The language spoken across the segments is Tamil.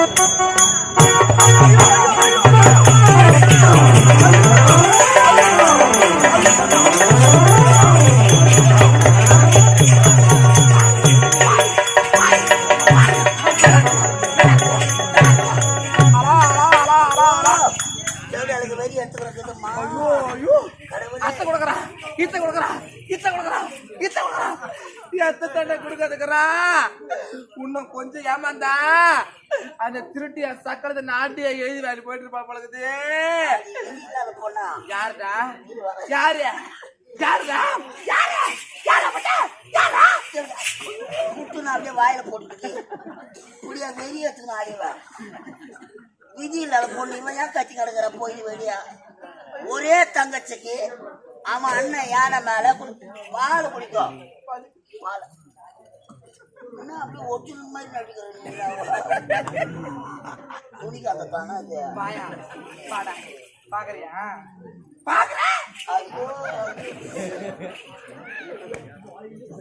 Thank you. எத்த தண்டை கொடுக்கறதுக்குறா இன்னும் கொஞ்சம் ஏமாந்தா. அந்த என் சக்கரத்தை நாட்டிய எழுதி வேலை போயிட்டு இருப்பா பழகுது பொண்ணா யாருடா? யாரு? யாருடா? யாரு? யாரா பட்டா? யாரா? புட்டு நான் அப்படியே வாயில போட்டுக்கிட்டு இப்படியா வெறி எடுத்துக்கணும் அடிவா விதி இல்லாத பொண்ணு இவன் ஏன் கத்தி கிடக்குற? போய் வெளியா. ஒரே தங்கச்சிக்கு அவன் அண்ணன் யானை மேல பால் குடிக்கும். பால் என்ன அப்படியே மாதிரி துணிக்காத தானே அது பாயா பாடா பாக்குறியா? பாக்குறேன்.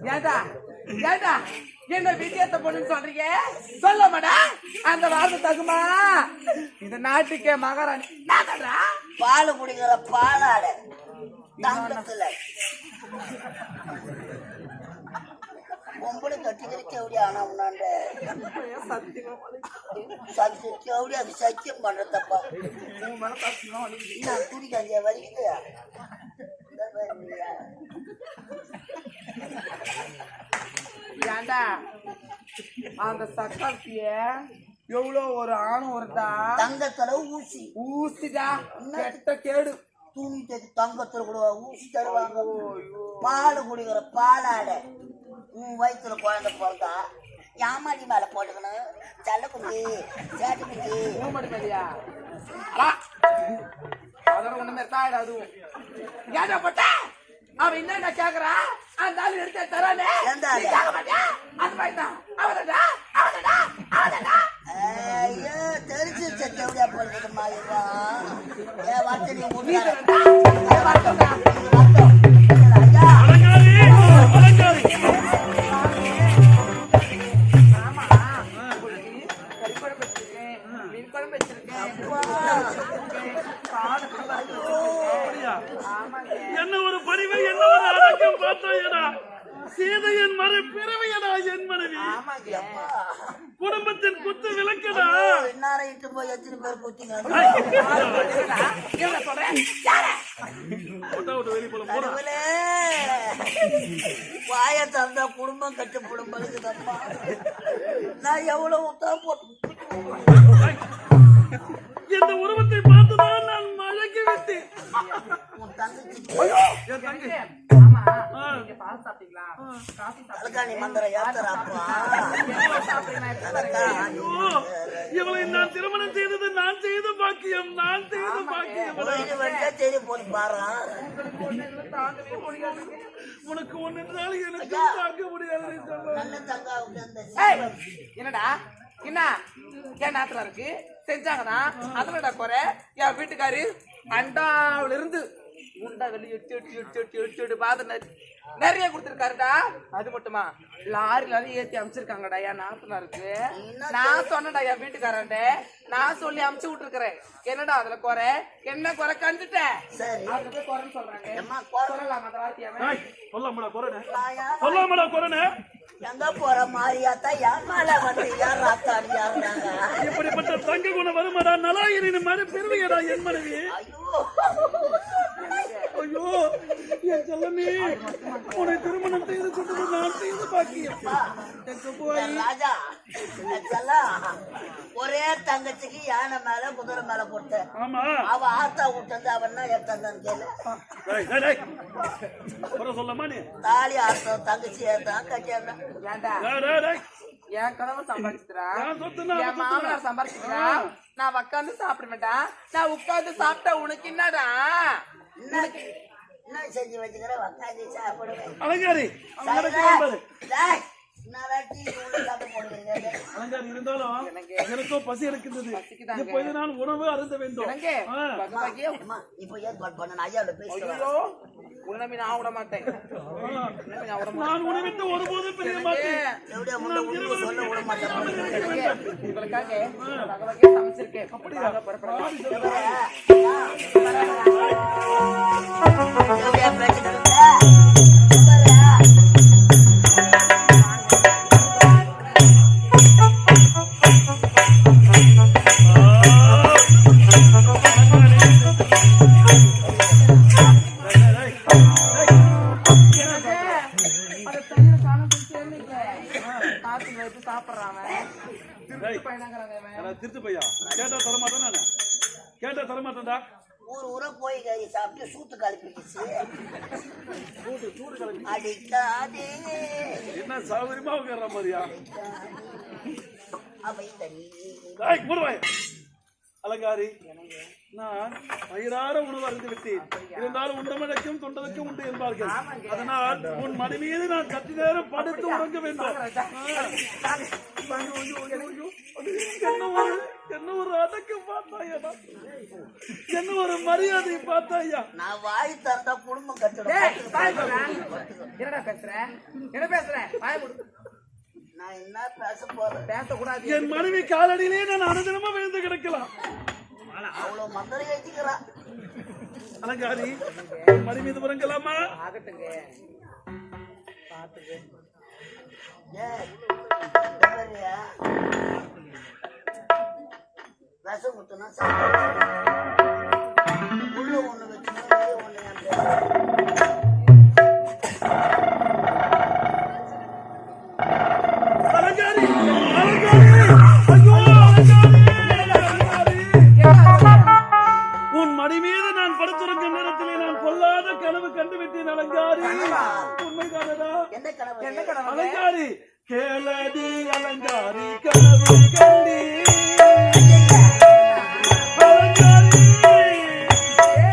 ஏண்டா? ஏண்டா? என்ன விஜயத்தை பொண்ணுன்னு சொல்றீங்க? சொல்ல மாடா அந்த வார்த்தை தகுமா? இந்த நாட்டுக்கே மகாராணி. பால் குடிக்கிற பாலாட. தங்கத்துல. பொம்பளை கட்டிக்கிற கேவடி ஆனா உன்னாண்ட. சத்திய கேவடி அது சத்தியம் பண்றதப்பா. நான் துணி கஞ்சியா வலிக்குது. ஏண்டா? அந்த சக்கரத்திய எவ்வளோ ஒரு ஆணும் வருதா தங்கத்துல ஊசி. ஊசிடா. கெட்ட கேடு. தைச்சு தங்கத்துல கூட ஊசி தருவாங்க. பால் குடிக்கிற பாலாட. உன் வயிற்றுல குழந்தை பிறந்தா யாமாடி மேல போட்டுக்கணும். செல்ல குஞ்சு சேட்டு குஞ்சு ஊமடி மேலியா? அதோட ஒண்ணுமே தாயிடா அதுவும் பட்ட? அவன் என்னடா கேக்குறா? அந்த ஆளு எடுத்து தரானே. எந்த ஆளு? கேட்க மாட்டியா? அந்த பையன் தான் அவனடா. அவனடா. அவனடா. ஐயோ தெரிஞ்சு செத்து எப்படியா போடுறது ஏன் வார்த்தை நீ முடியாது ஏ வாட்டம்டா குழம்பு வச்சிருக்கேன் மீன் குழம்பு வச்சிருக்கேன் என்ன ஒரு பரிவை என்ன ஒரு அடக்கம் பார்த்தாயடா. சீதையின் மறு பிறவையடா என் மனைவி. குடும்பத்தின் குத்து விளக்கடா. இன்னாரை இட்டு போய் எத்தனை பேர் குத்திங்க வாய தந்தா குடும்பம் கட்டு நான் எவ்வளவு தான் போட்டு இந்த உருவத்தை பார்த்துதான் நான் மழைக்கு விட்டேன். இவளை நான் திருமணம் செய்தது நான் செய்த பாக்கியம் நான் செய்த பாக்கியம். உனக்கு ஒண்ணு என்றால் எனக்கு தாங்க முடியாது என்னடா? என்ன? என் நாட்டுல இருக்கு? செஞ்சாங்கன்னா அதுலடா குறை என் வீட்டுக்காரு அண்டாவுல இருந்து உண்டா வெளியே எட்டு எட்டு எட்டு எட்டு எட்டு எட்டு பார்த்து நிறைய- நிறைய கொடுத்துருக்காருடா. அது மட்டுமா? லாரி லாரி ஏத்தி அமைச்சிருக்காங்கடா. என் நாட்டுல இருக்கு. நான் சொன்னடா என் வீட்டுக்காரன்ட நான் சொல்லி அமுச்சு விட்டுருக்கிறேன். என்னடா அதுல குறை? என்ன குறை கண்டுட்டேன் சரி. அதுக்கு குறைன்னு சொல்றாங்க. சொல்லலாம் அந்த வார்த்தையாவே சொல்லாமடா குறனே நாயா சொல்லாமடா குறனே எங்க போற மேல வந்து யார் ராத்தாடி யாருனாங்க இப்படிப்பட்ட தங்க குணம் வருமாடா நலாயிரின் மறு பெருமையடா என் மனைவி. ஐயோ என் செல்லமே உன்னை திருமணம் செய்து கொண்டது நான் செய்த பாக்கியம். ராஜா என் செல்லம், ஒரே தங்கச்சிக்கு யானை மேல குதிரை மேல போட்ட. ஆமா. அவ ஆத்தா விட்டது அவன் தான் எடுத்தான்னு கேளு. சொல்லமா நீ? தாலி ஆத்தா தங்கச்சி ஏத்தான் கட்டியாதான். என் கணவன் சம்பாதிச்சுக்கிறா என் மாமனார் சம்பாதிச்சுக்கிறா நான் உட்காந்து சாப்பிட மாட்டேன் நான் உட்காந்து சாப்பிட்டா உனக்கு என்னடா? என்ன? என்ன செஞ்சு வச்சுக்கிற? உக்காந்து சாப்பிடுவேன். இருந்தாலும் எனக்கு எனக்கும் பசி எடுக்கின்றது. இப்போது நான் உணவு அருந்த வேண்டும். பண்ண நான் விட மாட்டேன். நான் உணவிட்டு ஒருபோதும் பிரிய மாட்டேன். எப்படியா முன்ன காத்து வச்சு சாப்பிடுறான். திருட்டு பையனாங்கிறாங்க திருத்து பையா? கேட்டா தரமாட்டேன் நானு கேட்டா தரமாட்டேன்டா. ஊர் ஊரா போய் கறி சாப்பிட்டு சூத்து கலப்பிடுச்சு அடிக்காதே. என்ன சௌகரியமா உட்கார்ற மாதிரியா? ஏய், மூடுவாய். அலங்காரி. நான் வயிறார உணவு அறிந்து விட்டேன். இருந்தாலும் உண்டமடைக்கும் தொண்டதுக்கும் உண்டு என்பார்கள். அதனால் உன் மடி மீது நான் சற்று நேரம் படுத்து உறங்க வேண்டும். என்ன ஒரு என்ன அடக்கம் பார்த்தாயடா என்ன ஒரு மரியாதையை பார்த்தாயா? நான் வாய் திறந்தா குடும்பம் பேசுற? என்ன பேசுற? வாய் மூடு. நான் என்ன பேச போறேன்? பேசக்கூடாது. என் மனைவி காலடியிலே நான் அனுதினமா விழுந்து கிடக்கலாம். அவ்வளவு மந்திரி வச்சுக்கிறான் அலங்காரி என் மடி மீது உறங்கலாமா ஆகட்டுங்க பாத்துக்க சாப்பிடு. உள்ள ஒண்ணு வெளிய ஒண்ணு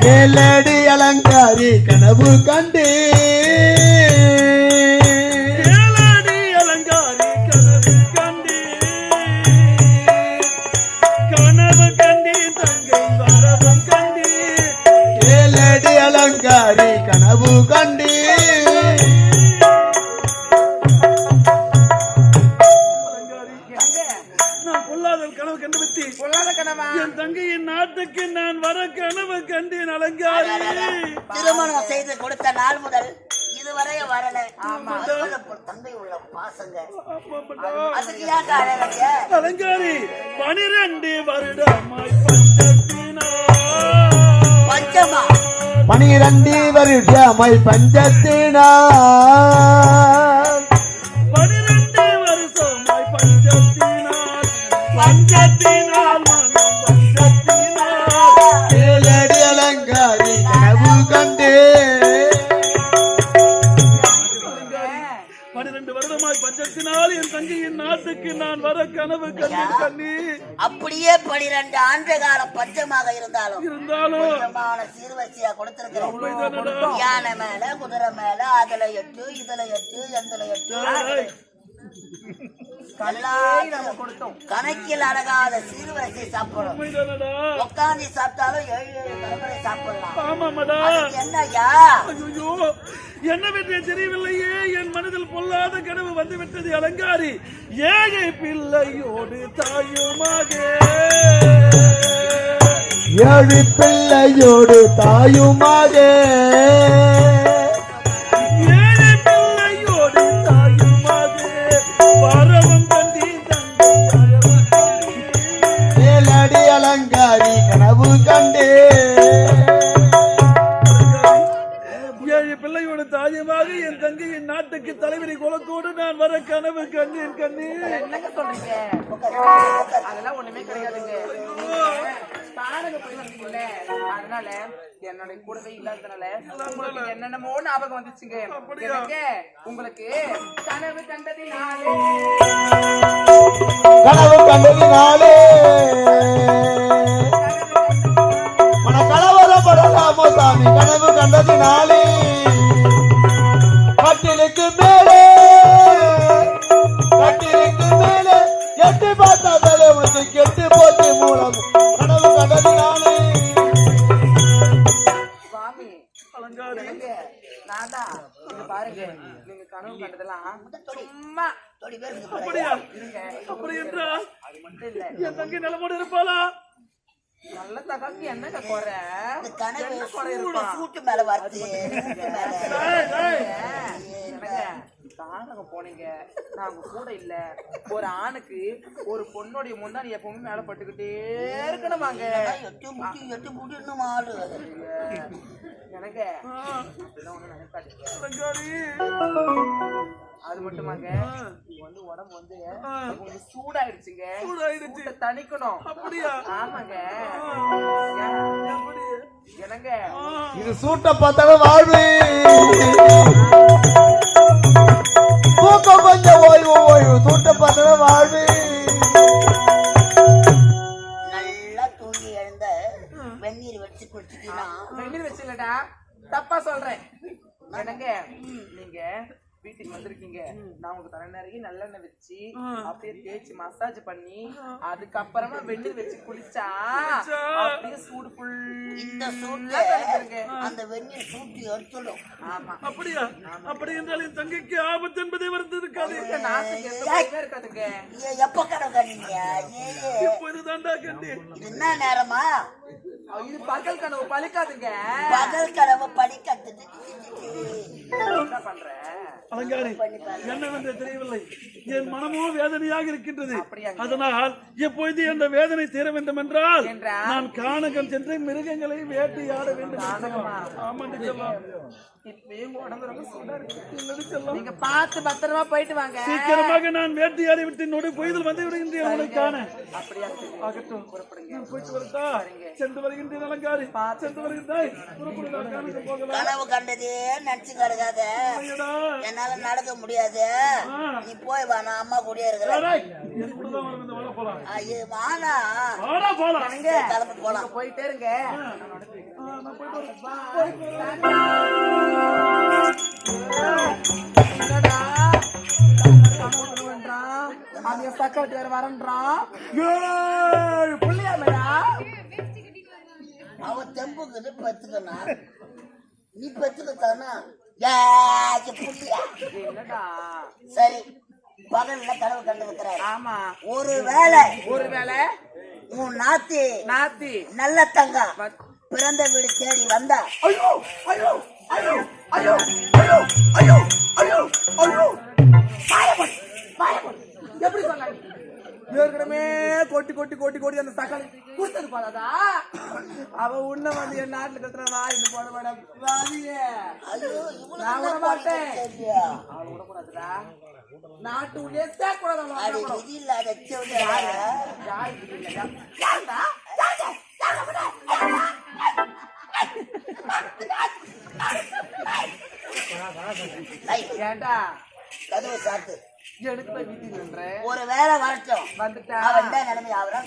கேளடி அலங்காரி கனவு கண்டே நான் பொல்லாத கனவு கண்டுவிட்டேன் பொல்லாத கனவா? என் தங்கையின் நாட்டுக்கு நான் வர கனவு கண்டேன் அலங்காரி. திருமணம் செய்து கொடுத்த நாள் முதல் இதுவரைய வரல. ஒரு தந்தை உள்ள பாசங்க. அதுக்கு ஏன் அலங்காரி பனிரெண்டு வருடமாய் பஞ்சத்தினா பஞ்சமா? பனிரண்டு வருஷமை பஞ்சத்தினா நாட்டுக்கு நான் வர கனவு கண்டேன் கண்ணி அப்படியே பனிரெண்டு ஆண்டு காலம் பஞ்சமாக இருந்தாலும் இருந்தாலும் சீர்வரிசையா கொடுத்திருக்கிறோம். உண்மைதானடா? யானை மேல குதிரை மேல அதுல எட்டு இதுல எட்டு எந்துல எட்டு கணக்கில் அடங்காத சீர்வரிசை சாப்பிடும் உண்மைதானடா உட்காந்து சாப்பிட்டாலும் ஏழு ஏழு தலைமுறை சாப்பிடலாம். ஆமாமடா அதுக்கு என்னய்யா? ஐயோ என்ன பற்றி தெரியவில்லையே. என் மனதில் பொல்லாத கனவு வந்து விட்டது அலங்காரி. ஏழை பிள்ளையோடு தாயுமாக. ஏழு பிள்ளையோடு தாயுமாக. என் நாட்டுக்கு தலைவரி குலத்தோடு நான் வர கனவு கண்டேன் கண்ணே என்னங்க சொல்றீங்க? அதெல்லாம் ஒண்ணுமே கிடையாதுங்க. காரங்க போய் வந்தீங்கல்ல அதனால என்னுடைய கூடவே இல்லாததுனால உங்களுக்கு என்னென்னமோ ஞாபகம் வந்துச்சுங்க. எனக்கு உங்களுக்கு கனவு கண்டதினாலே. கனவு கண்டதினாலே. கனவு கண்டதினாலே. சும்மா. அப்படியா? அப்படி நல்ல தகவல் என்னங்க குறை? கனவு சூட்டு மேல போனீங்க. நாங்க கூட இல்ல. ஒரு ஆணுக்கு ஒரு பொண்ணுடைய முன்னாடி எப்பவுமே மேல பட்டுக்கிட்டே இருக்கணுமாங்க. எட்டு முட்டி எட்டு முட்டி இன்னும் ஆளு எனக்கு அது மட்டுமாங்க இது வந்து உடம்பு வந்து உங்களுக்கு சூடாயிடுச்சுங்க. சூடாயிடுச்சு. தணிக்கணும். அப்படியா? ஆமாங்க. என்னங்க? இது சூட்ட பார்த்தாலும் வாழ்வு. தூக்கம் கொஞ்சம் ஓய்வு ஓய்வு. சூட்ட பார்த்தாலும் வாழ்வு. நல்லா தூங்கி எழுந்த வெந்நீர் வச்சு குடிச்சிட்டீங்கன்னா வெந்நீர் வச்சுலடா தப்பா சொல்றேன். என்னங்க நீங்க வீட்டுக்கு வந்திருக்கீங்க. நான் உங்களுக்கு தலை நிறைய நல்லெண்ணெய் வச்சு அப்படியே தேய்ச்சி மசாஜ் பண்ணி அதுக்கப்புறமா வெந்நீர் வச்சு குளிச்சா அப்படியே சூடு இந்த சூட்ல அந்த வெந்நீர் சூட்டு எடுத்துடும் ஆமா. அப்படியா? அப்படி என்றால் என் தங்கைக்கு ஆபத்து என்பதே எந்த பயமே இருக்காதுங்க. எப்ப ஏ, ஏ. இப்போதுதான்டா கண்டேன் இது என்ன நேரமா? இது பகல் கனவு பழிக்காதுங்க. பகல் கனவு படிக்கட்டு என்ன பண்ற? அலங்காரி என்னவென்று தெரியவில்லை என் மனமோ வேதனையாக இருக்கின்றது. அதனால் எப்பொழுது அந்த வேதனை தீர வேண்டும் என்றால்? நான் கானகம் சென்று மிருகங்களை வேட்டையாட வேண்டும்? ஆமா நீங்க பார்த்து பத்திரமா போயிட்டு வாங்க. நான் வேட்டையாடி விட்டு என்னோட புயல் வந்து விடுகின்றேன் உங்களுக்கான சென்று வருகின்றேன் அலங்காரி. சென்று வருகின்றாய். கனவு கண்டதே என்னால நடக்க முடியாது. நீ போய் வா நான் அம்மா கூடிய இருக்கிறேன். ஐயோ வாடா. வாடா போலாம். போயிட்டே இருங்க. போயிட்டு சக்கோட்டு வேற வரன்றா புள்ளியா மேடா அவ தெம்புக்கு பெத்துக்கனா நீ பெத்துக்கத்தானா சரி பகல்ல கனவு கண்டு வைக்கிற ஆமா. ஒருவேளை ஒருவேளை உன் நாத்தி நாத்தி. நல்ல தங்க. பிறந்த வீடு தேடி வந்தா. ஐயோ ஐயோ ஐயோ ஐயோ ஐயோ ஐயோ பாயப்படு பாயப்படு எப்படி சொன்னாங்க ஏற்கனவே கொட்டி கொட்டி கொட்டி கொட்டி அந்த தக்காளி கொடுத்தது போதாதா அவ உன்ன வந்து என் நாட்டுல கத்துற இந்த போட மேடம் நான் விட மாட்டேன். விடக்கூடாதுடா. நாட்டு உள்ளே சேர்க்கூடாது. யாரு? ஏண்டா? கதவை சாத்து. எடுத்த விதி நின்ற ஒரு வேலை வரட்டும். வந்துட்டா. வந்தா நிலைமை ஆகுறான்